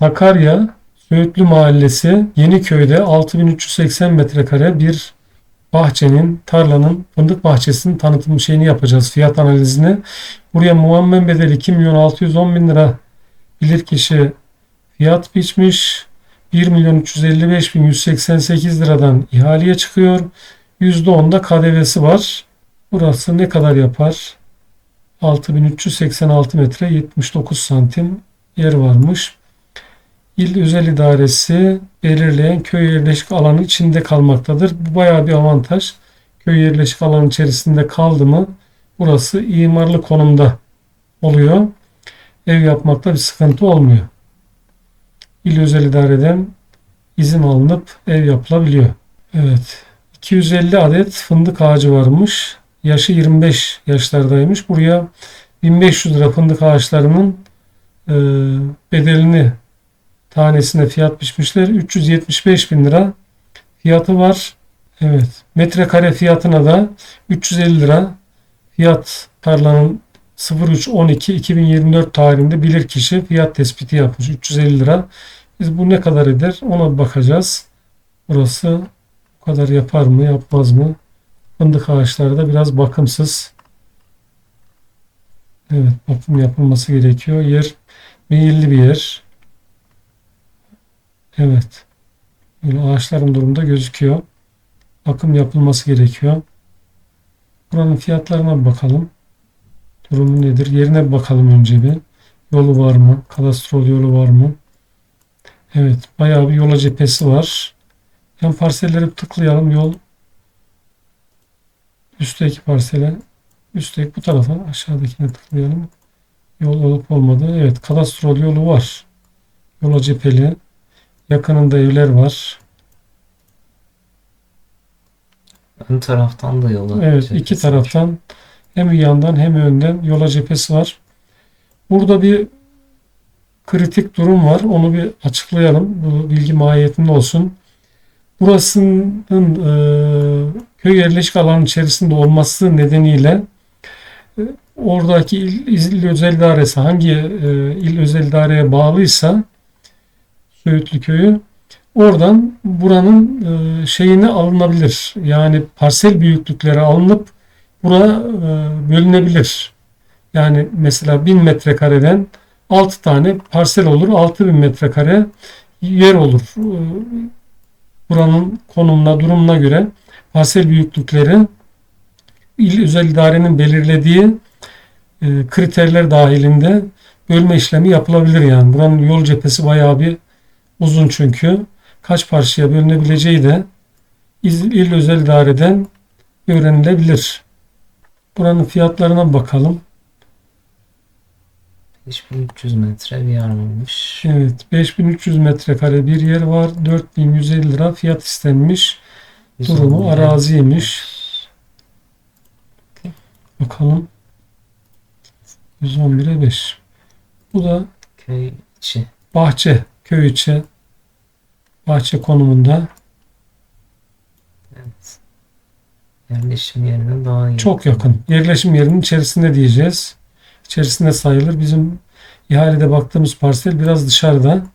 Sakarya Söğütlü Mahallesi Yeniköy'de 6380 metrekare bir bahçenin, tarlanın, fındık bahçesinin tanıtım şeyini yapacağız. Fiyat analizini. Buraya muammen bedeli 2 milyon 610 bin lira bilirkişi fiyat biçmiş. 1 milyon 355 bin 188 liradan ihaleye çıkıyor. %10'da KDV'si var. Burası ne kadar yapar? 6386 metre 79 santim yer varmış. İl Özel İdaresi belirleyen köy yerleşik alanı içinde kalmaktadır. Bu bayağı bir avantaj. Köy yerleşik alanı içerisinde kaldı mı burası imarlı konumda oluyor. Ev yapmakta bir sıkıntı olmuyor. İl Özel İdare'den izin alınıp ev yapılabiliyor. Evet. 250 adet fındık ağacı varmış. Yaşı 25 yaşlardaymış. Buraya 1500 lira fındık ağaçlarının bedelini tanesine fiyat biçmişler. 375 bin lira fiyatı var. Evet. Metrekare fiyatına da 350 lira fiyat tarlanın 03-12-2024 tarihinde bilir kişi fiyat tespiti yapmış. 350 lira. Biz bu ne kadar eder ona bakacağız. Burası bu kadar yapar mı yapmaz mı? Fındık ağaçları da biraz bakımsız. Evet bakım yapılması gerekiyor. Yer meyilli bir yer. Evet. Böyle ağaçların durumda gözüküyor. Bakım yapılması gerekiyor. Buranın fiyatlarına bir bakalım. Durumu nedir? Yerine bir bakalım önce bir. Yolu var mı? Kadastrol yolu var mı? Evet. Bayağı bir yola cephesi var. Yan parselleri tıklayalım. Yol üstteki parsele üstteki bu tarafa aşağıdakine tıklayalım. Yol olup olmadı. Evet. Kadastrol yolu var. Yola cepheli. Yakınında evler var. Ön taraftan da yola Evet, cephesi iki var. taraftan hem yandan hem önden yola cephesi var. Burada bir kritik durum var. Onu bir açıklayalım. Bu bilgi mahiyetinde olsun. Burasının e, köy yerleşik alanı içerisinde olması nedeniyle e, oradaki il, il özel idaresi hangi e, il özel idareye bağlıysa Söğütlü köyü oradan buranın e, şeyini alınabilir. Yani parsel büyüklükleri alınıp bura e, bölünebilir. Yani mesela 1000 metrekareden 6 tane parsel olur. 6000 metrekare yer olur. E, Buranın konumuna, durumuna göre parsel büyüklükleri il özel idarenin belirlediği kriterler dahilinde bölme işlemi yapılabilir yani. Buranın yol cephesi bayağı bir uzun çünkü. Kaç parçaya bölünebileceği de il il özel idareden öğrenilebilir. Buranın fiyatlarına bakalım. 5300 metre bir yer varmış. Evet 5300 metrekare bir yer var. 4150 lira fiyat istenmiş. Durumu 111'e araziymiş. Bakalım. 111'e 5. Bu da Köy içi. bahçe, köy içi bahçe konumunda. Evet. Yerleşim yerine daha yakın. Çok yakın. Yerleşim yerinin içerisinde diyeceğiz. İçerisinde sayılır. Bizim ihalede baktığımız parsel biraz dışarıda.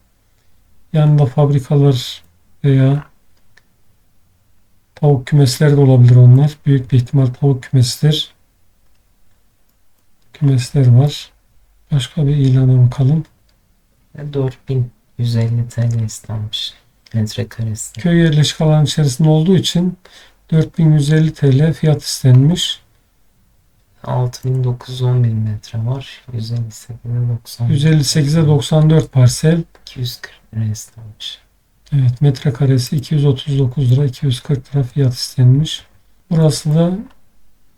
Yanında fabrikalar veya tavuk kümesleri de olabilir onlar. Büyük bir ihtimal tavuk kümesidir. Kümesler var. Başka bir ilana bakalım. 4000 150 TL istenmiş metrekaresi. Köy yerleşik alan içerisinde olduğu için 4150 TL fiyat istenmiş. 6911 metre var. 158'e 94 parsel. 240 lira istenmiş. Evet metrekaresi 239 lira 240 lira fiyat istenmiş. Burası da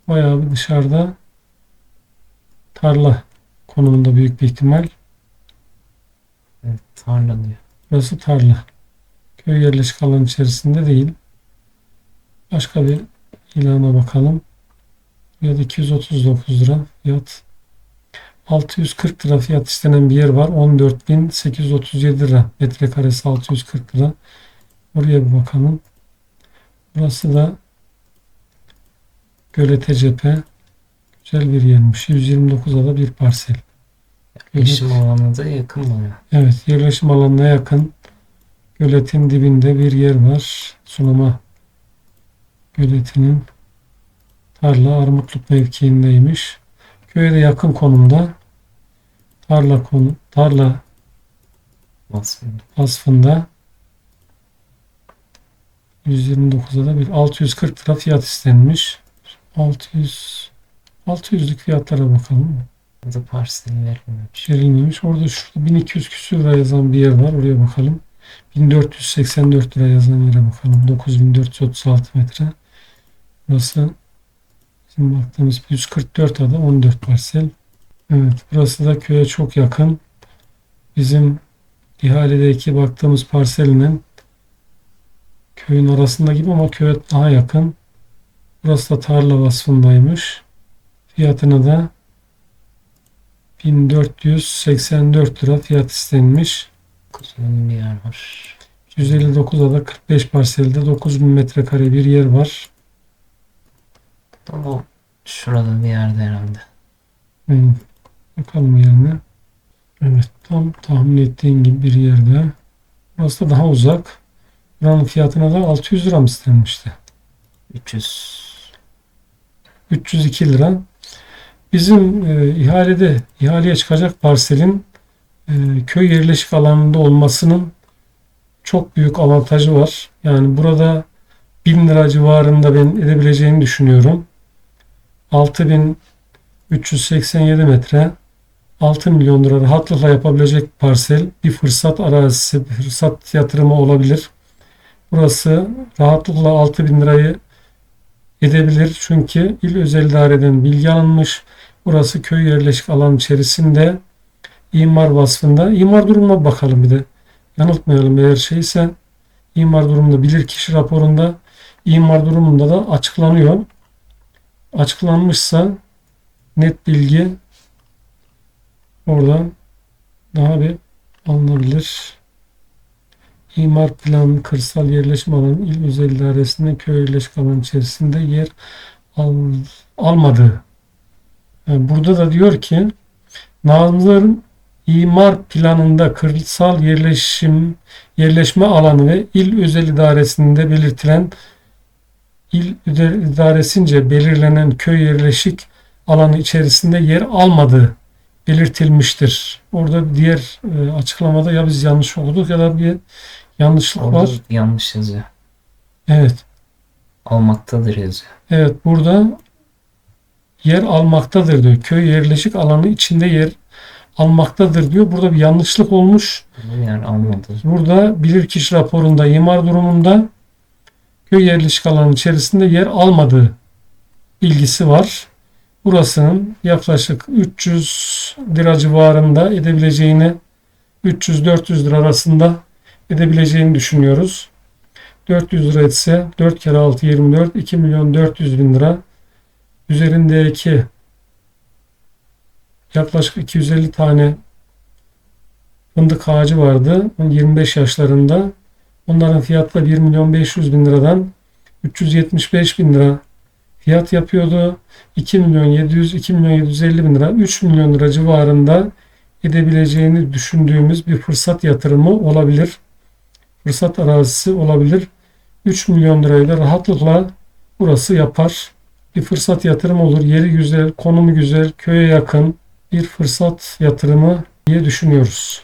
bayağı bir dışarıda tarla konumunda büyük bir ihtimal. Evet, tarla diyor. Burası tarla. Köy yerleşik alan içerisinde değil. Başka bir ilana bakalım. Fiyat 239 lira fiyat. 640 lira fiyat istenen bir yer var. 14.837 lira. Metrekaresi 640 lira. Oraya bir bakalım. Burası da Gölete cephe. Güzel bir yermiş. 129'a da bir parsel. Yerleşim alanı da yakın bana. Evet, yerleşim alanına yakın göletin dibinde bir yer var. Sulama göletinin tarla Armutluk mevkiindeymiş. Köye de yakın konumda. Tarla konu tarla Basın. vasfında 129'a da bir 640 lira fiyat istenmiş. 600 600'lük fiyatlara bakalım. Burada parsel verilmemiş. verilmemiş. Orada şurada 1200 küsür lira yazan bir yer var. Oraya bakalım. 1484 lira yazan yere bakalım. 9436 metre. Burası bizim baktığımız 144 ada 14 parsel. Evet burası da köye çok yakın. Bizim ihaledeki baktığımız parselinin köyün arasında gibi ama köye daha yakın. Burası da tarla vasfındaymış. Fiyatına da 1484 lira fiyat istenmiş. Uzun bir yer var. 159'da da 45 parselde 9000 metrekare bir yer var. Ama şurada bir yerde herhalde. Hmm, Bakalım yerine. Evet tam tahmin ettiğin gibi bir yerde. Burası da daha uzak. Buranın fiyatına da 600 lira mı istenmişti? 300 302 lira. Bizim e, ihalede ihaleye çıkacak parselin e, köy yerleşik alanında olmasının çok büyük avantajı var. Yani burada 1000 lira civarında ben edebileceğini düşünüyorum. 6387 metre 6 milyon lira rahatlıkla yapabilecek parsel bir fırsat arazisi, bir fırsat yatırımı olabilir. Burası rahatlıkla 6000 lirayı edebilir. Çünkü il özel idareden bilgi alınmış. Burası köy yerleşik alan içerisinde imar vasfında. İmar durumuna bakalım bir de. Yanıltmayalım eğer şeyse imar durumunda bilirkişi raporunda imar durumunda da açıklanıyor. Açıklanmışsa net bilgi oradan daha bir alınabilir. İmar planı kırsal yerleşim alanı il özel idaresinde köy yerleşik alan içerisinde yer al, almadığı. Yani burada da diyor ki Nazır'ın imar planında kırsal yerleşim yerleşme alanı ve il özel idaresinde belirtilen il özel idaresince belirlenen köy yerleşik alanı içerisinde yer almadığı belirtilmiştir. Orada diğer e, açıklamada ya biz yanlış okuduk ya da bir yanlışlık Orada var. yanlış yazıyor. Evet. Almaktadır yazıyor. Evet burada yer almaktadır diyor. Köy yerleşik alanı içinde yer almaktadır diyor. Burada bir yanlışlık olmuş. Yer almadı. Burada bilirkişi raporunda imar durumunda köy yerleşik alanı içerisinde yer almadığı bilgisi var. Burasının yaklaşık 300 lira civarında edebileceğini 300-400 lira arasında edebileceğini düşünüyoruz. 400 lira etse 4 kere 6 24 2 milyon 400 bin lira üzerindeki yaklaşık 250 tane fındık ağacı vardı. 25 yaşlarında. Onların fiyatı da 1 milyon 500 bin liradan 375 bin lira fiyat yapıyordu. 2 milyon 700, 2 milyon 750 bin lira, 3 milyon lira civarında edebileceğini düşündüğümüz bir fırsat yatırımı olabilir. Fırsat arazisi olabilir. 3 milyon lirayla rahatlıkla burası yapar. Bir fırsat yatırımı olur. Yeri güzel, konumu güzel, köye yakın bir fırsat yatırımı diye düşünüyoruz.